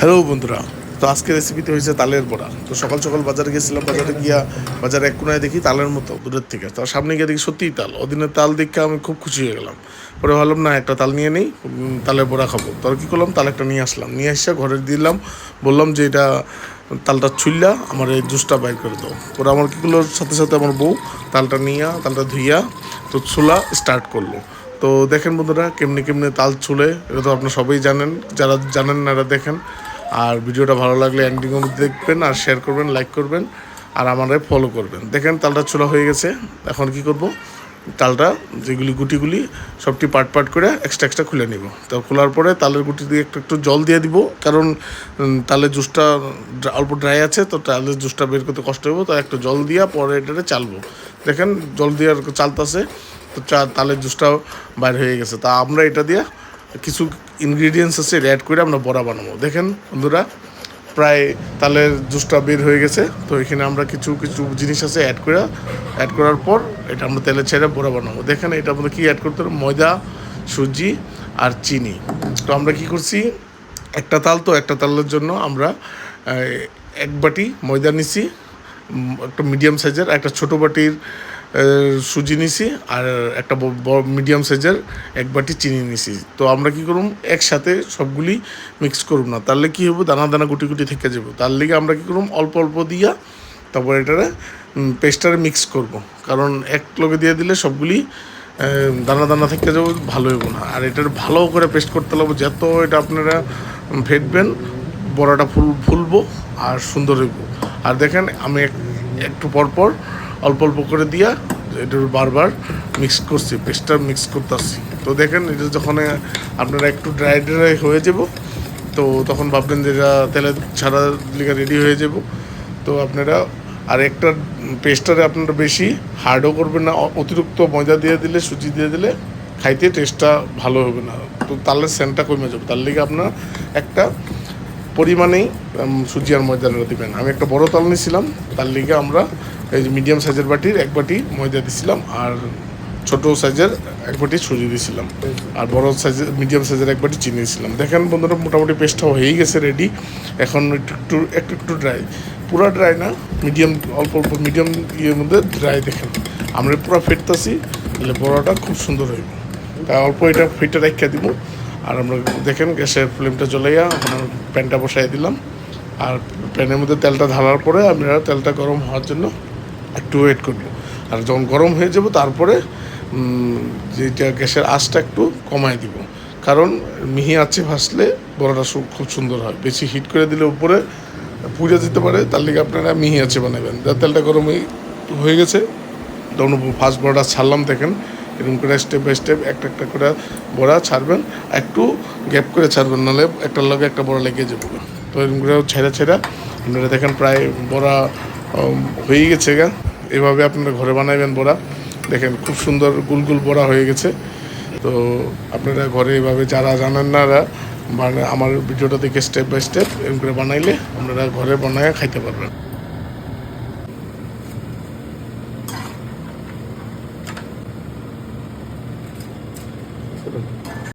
Hello বন্ধুরা। তো আজকে রেসিপিতে হয়েছে তালের বড়া। তো সকাল সকাল বাজারে গেছিলাম, বাজারে গিয়া বাজারে এক কোনায় দেখি তালের মতো দূরের থেকে। তো সামনে গিয়ে দেখি সত্যিই তাল। ওদিনের তাল দেখে আমি খুব খুশি হয়ে গেলাম। পরে ভাবলাম, না, একটা তাল নিয়ে নেই তালের বড়া খাব। তো কী করলাম, তাল একটা নিয়ে আসলাম। নিয়ে এসে ঘরে দিলাম। বললাম যে, এটা তালটা ছুললা আমার এই জুসটা বাইর করে দাও। পরে আমার কী করল, সাথে সাথে আমার বউ তালটা নিয়ে, তালটা ধুইয়া, তো ছোলা স্টার্ট করল। তো দেখেন বন্ধুরা, কেমনি কেমনি তাল ছুলে, এটা তো আপনারা সবাই জানেন। যারা জানেন না এরা দেখেন আর ভিডিওটা ভালো লাগলে অবধি দেখবেন, আর শেয়ার করবেন লাইক করবেন, আর আমারে ফলো করবেন। দেখেন, তালটা ছোলা হয়ে গেছে। এখন কি করব? তালটা যেগুলি গুটিগুলি, সবটি পাট পাট করে এক্সট্রা এক্সট্রা খুলে নিব। তো খোলার পরে তালের গুটি দিয়ে একটু একটু জল দিয়ে দিব, কারণ তালের জুসটা অল্প ড্রাই আছে, তো তালের জুসটা বের করতে কষ্ট হবে তো একটু জল দিয়া পরে এটাতে চালবো। দেখেন, জল দিয়ে চালতাছে, তো চা তালের জুসটাও বাইর হয়ে গেছে। তা আমরা এটা দিয়ে কিছু ইনগ্রিডিয়েন্টস আছে, এটা অ্যাড করে আমরা বড়া বানাবো। দেখেন বন্ধুরা, প্রায় তালের জুসটা বের হয়ে গেছে, তো এখানে আমরা কিছু কিছু জিনিস আছে অ্যাড করে অ্যাড করার পর এটা আমরা তেলে ছেড়ে বড়া বানাবো। দেখেন এটা আমাদের কী অ্যাড করতে হবে? ময়দা, সুজি আর চিনি। তো আমরা কি করছি? একটা তাল তো একটা তালের জন্য আমরা এক বাটি ময়দা নিছি একটা মিডিয়াম সাইজের একটা ছোটো বাটির সুজি নিছি আর একটা মিডিয়াম সাইজের এক বাটি চিনি নিছি। তো আমরা কি করুম? একসাথে সবগুলি মিক্স করুম না। তাহলে কি হব দানা দানা গুটি গুটি থেকে যাব তার লিগে আমরা কি করুম? অল্প অল্প দিয়া তারপর এটারে পেস্টারে মিক্স করব। কারণ এক লগে দিয়ে দিলে সবগুলি দানা দানা থেকে যাব ভালো হইব না। আর এটার ভালো করে পেস্ট করতে লাগবো। যত এটা আপনারা ফেটবেন, বড়াটা ফুল, ফুলবো আর সুন্দর হইব। আর দেখেন, আমি এক- একটু পর পর অল্প অল্প করে দিয়া এটা বারবার মিক্স করছি পেস্টটা মিক্স করতে আসছি তো দেখেন, এটা যখন আপনারা একটু ড্রাই ড্রাই হয়ে যাব, তো তখন ভাববেন যে এটা তেলে ছাড়া লিগা রেডি হয়ে যাব। তো আপনারা আর একটা পেস্টারে আপনারা বেশি হার্ডও করবেন না অতিরিক্ত ময়দা দিয়ে দিলে, সুজি দিয়ে দিলে খাইতে টেস্টটা ভালো হবে না। তো তাহলে সেন্টটা কমে যাবে। তার লিগে আপনার একটা পরিমাণেই সুজি আর ময়দাটা দিবেন। আমি একটা বড় তাল নিয়েছিলাম তার লিগে আমরা এই যে মিডিয়াম সাইজের বাটির এক বাটি ময়দা দিছিলাম আর ছোট সাইজের এক বাটি সুজি দিয়েছিলাম আর বড় সাইজের মিডিয়াম সাইজের এক বাটি চিনি দিয়েছিলাম দেখেন বন্ধুরা, মোটামুটি পেস্টটা হয়েই গেছে রেডি এখন একটু একটু একটু একটু ড্রাই পুরো ড্রাই না মিডিয়াম অল্প অল্প মিডিয়াম ইয়ের মধ্যে ড্রাই দেখেন। আমরা পুরো ফেটতেছি, তাহলে বড়টা খুব সুন্দর হইব। তা অল্প এটা ফেটে রেখে দিব। আর আমরা দেখেন গ্যাসের ফ্লেমটা জ্বলাইয়া আপনার প্যানটা বসাই দিলাম। আর প্যানের মধ্যে তেলটা ঢালার পরে আমরা তেলটা গরম হওয়ার জন্য একটু ওয়েট করব। আর যখন গরম হয়ে যাব, তারপরে যেটা গ্যাসের আঁচটা একটু কমাই দিব। কারণ মিহি আছে ভাসলে বড়াটা খুব সুন্দর হয়। বেশি হিট করে দিলে উপরে পুড়ে যেতে পারে, তার লিগে আপনারা মিহি আছে বানাবেন। যার তেলটা গরম হয়ে- গেছে, তখন ফার্স্ট বড়া ছাড়লাম দেখেন। এরকম করে স্টেপ বাই স্টেপ একটা একটা করে বড়া ছাড়বেন। একটু গ্যাপ করে ছাড়বেন, নাহলে একটা লগে একটা বড়া লেগে যাবে। তো এরকম করে ছেঁড়া ছেঁড়া। আপনারা দেখেন প্রায় বড়া হয়ে গেছে গা। এভাবে আপনারা ঘরে বানাইবেন বড়া। দেখেন, খুব সুন্দর গুলগুল বড়া হয়ে গেছে। তো আপনারা ঘরে এভাবে যারা জানেন না মানে আমার ভিডিওটা দেখে স্টেপ বাই স্টেপ এরকম করে বানাইলে আপনারা ঘরে বানায় খাইতে পারবেন।